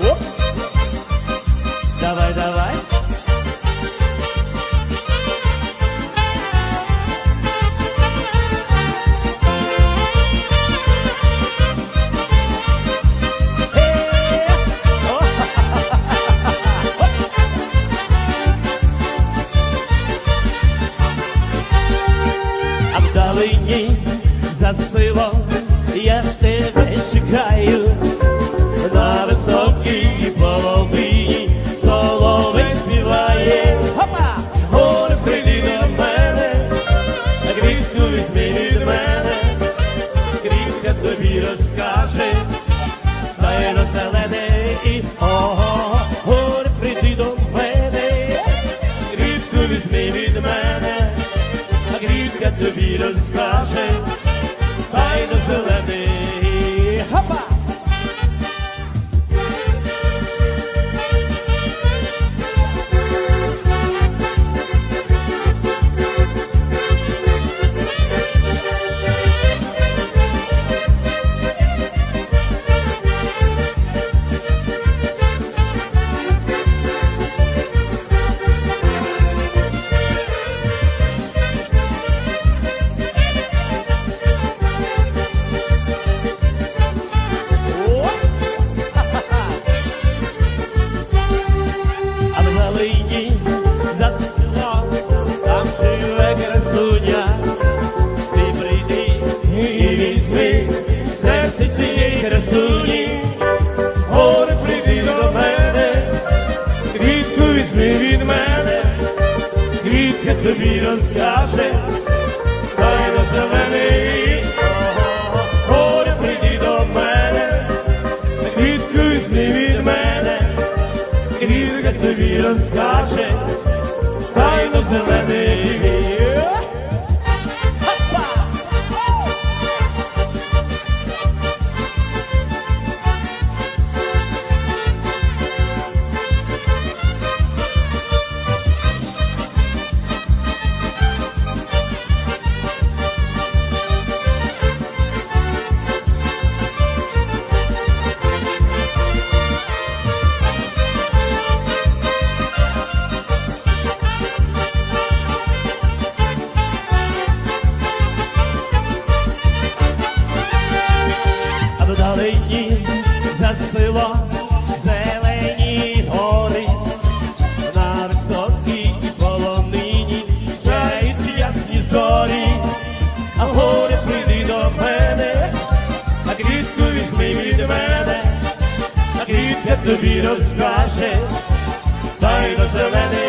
Оп. Давай, давай. the sky. тобі розкаже, тайно зелений, горе прийди до мене, квітку сни від мене, квітка тобі розкаже, тайно зелений. тобі розкаже, та й до зелених.